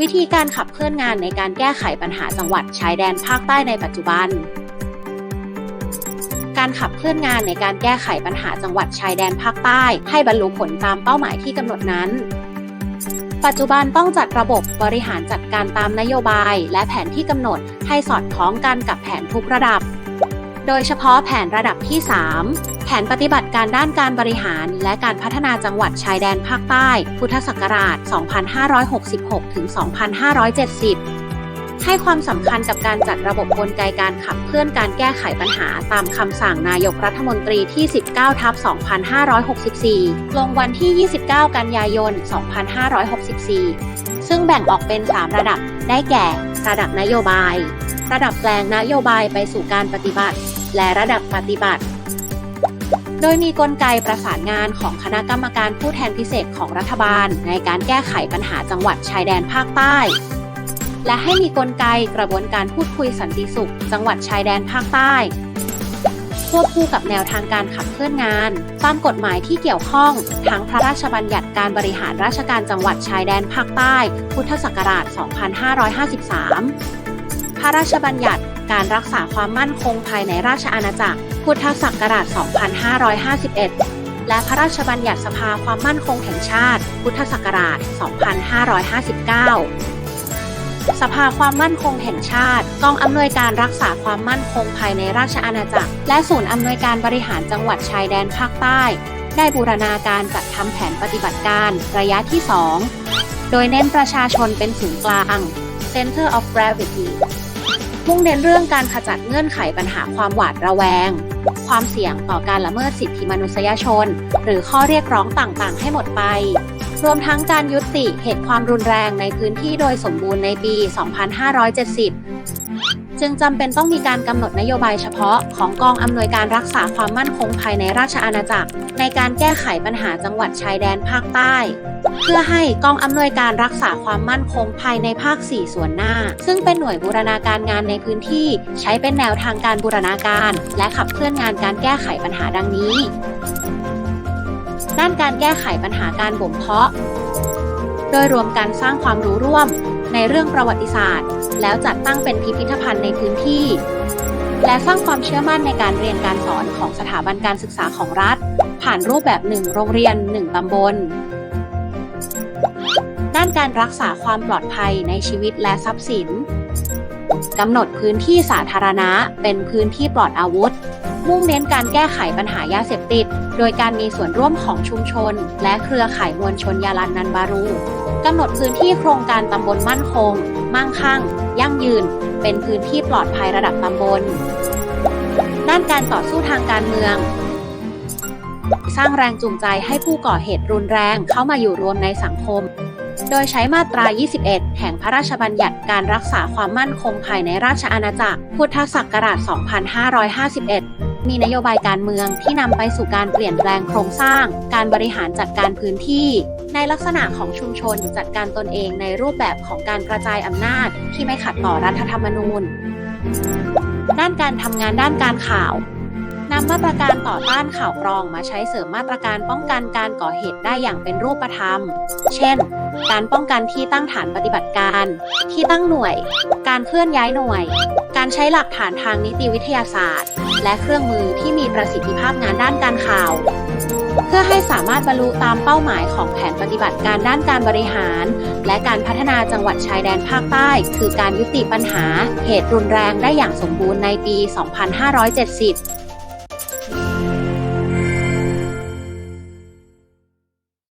วิธีการขับเคลื่อนงานในการแก้ไขปัญหาจังหวัดชายแดนภาคใต้ในปัจจุบัน การขับเคลื่อนงานในการแก้ไขปัญหาจังหวัดชายแดนภาคใต้ ให้บรรลุผลตามเป้าหมายที่กำหนดนั้น ปัจจุบันต้องจัดระบบบริหารจัดการตามนโยบาย และแผนที่กำหนดให้สอดคล้องกันกับแผนทุกระดับ โดยเฉพาะแผนระดับที่ 3 แผนปฏิบัติการด้านการบริหาร และการพัฒนาจังหวัดชายแดนภาคใต้ พุทธศักราช 2,566-2,570ให้ความสำคัญกับการจัดระบบกลไกการขับเคลื่อนการแก้ไขปัญหา ตามคำสั่งนายกรัฐมนตรีที่ 19 ทับ 2564 ลงวันที่ 29 กันยายน 2564 ซึ่งแบ่งออกเป็น 3 ระดับ ได้แก่ ระดับนโยบาย ระดับแปลงนโยบายไปสู่การปฏิบัติ และระดับปฏิบัติ โดยมีกลไกประสานงานของคณะกรรมการผู้แทนพิเศษของรัฐบาล ในการแก้ไขปัญหาจังหวัดชายแดนภาคใต้ และให้มีกลไกกระบวนการพูดคุยสันติสุข จังหวัดชายแดนภาคใต้ควบคู่กับแนวทางการขับเคลื่อนงานตามกฎหมายที่เกี่ยวข้อง ทั้งพระราชบัญญัติการบริหารราชการจังหวัดชายแดนภาคใต้ พุทธศักราช 2553 พระราชบัญญัติ การรักษาความมั่นคงภายในราชอาณาจักร พุทธศักราช 2551 และพระราชบัญญัติสภาความมั่นคงแห่งชาติ พุทธศักราช 2559สภาความมั่นคงแห่งชาติ กองอำนวยการรักษาความมั่นคงภายในราชอาณาจักร และศูนย์อำนวยการบริหารจังหวัดชายแดนภาคใต้ ได้บูรณาการจัดทำแผนปฏิบัติการระยะที่ 2 โดยเน้นประชาชนเป็นศูนย์กลาง Center of Gravity มุ่งเน้นเรื่องการขจัดเงื่อนไขปัญหาความหวาดระแวง ความเสี่ยงต่อการละเมิดสิทธิมนุษยชน หรือข้อเรียกร้องต่างๆ ให้หมดไป รวมทั้งการยุติเหตุความรุนแรงในพื้นที่โดยสมบูรณ์ในปี 2570 จึงจำเป็นต้องมีการกำหนดนโยบายเฉพาะของกองอำนวยการรักษาความมั่นคงภายในราชอาณาจักร ในการแก้ไขปัญหาจังหวัดชายแดนภาคใต้ เพื่อให้กองอำนวยการรักษาความมั่นคงภายในภาค 4 ส่วนหน้า ซึ่งเป็นหน่วยบูรณาการงานในพื้นที่ใช้เป็นแนวทางการบูรณาการ และขับเคลื่อนงานการแก้ไขปัญหาดังนี้ ด้านการแก้ไขปัญหาการบ่มเพาะ โดยรวมการสร้างความรู้ร่วม ในเรื่องประวัติศาสตร์ แล้วจัดตั้งเป็นพิพิธภัณฑ์ในพื้นที่ และสร้างความเชื่อมั่นในการเรียนการสอนของสถาบันการศึกษาของรัฐ ผ่านรูปแบบหนึ่งโรงเรียนหนึ่งตำบล ด้านการรักษาความปลอดภัยในชีวิตและทรัพย์สินกำหนดพื้นที่สาธารณะ เป็นพื้นที่ปลอดอาวุธ มุ่งเน้นการแก้ไขปัญหายาเสพติด โดยการมีส่วนร่วมของชุมชน และเครือข่ายมวลชนยาลันนันบารู กำหนดพื้นที่โครงการตำบลมั่นคง มั่งคั่ง ยั่งยืน เป็นพื้นที่ปลอดภัยระดับตำบล ด้านการต่อสู้ทางการเมือง สร้างแรงจูงใจให้ผู้ก่อเหตุรุนแรงเข้ามาอยู่รวมในสังคม โดยใช้มาตรา 21 แห่งพระราชบัญญัติการรักษาความมั่นคงภายในราชอาณาจักร พุทธศักราช 2551มีนโยบายการเมืองที่นำไปสู่การเปลี่ยนแปลงโครงสร้าง การบริหารจัดการพื้นที่ ในลักษณะของชุมชนจัดการตนเองในรูปแบบของการกระจายอำนาจที่ไม่ขัดต่อรัฐธรรมนูญ ด้านการทำงานด้านการข่าวนำมาตรการต่อต้านข่าวกรองมาใช้เสริมมาตรการป้องกันการก่อเหตุได้อย่างเป็นรูปธรรม เช่น การป้องกันที่ตั้งฐานปฏิบัติการ ที่ตั้งหน่วย การเคลื่อนย้ายหน่วย การใช้หลักฐานทางนิติวิทยาศาสตร์ และเครื่องมือที่มีประสิทธิภาพงานด้านการข่าว เพื่อให้สามารถบรรลุตามเป้าหมายของแผนปฏิบัติการด้านการบริหาร และการพัฒนาจังหวัดชายแดนภาคใต้ คือการยุติปัญหาเหตุรุนแรงได้อย่างสมบูรณ์ในปี 2570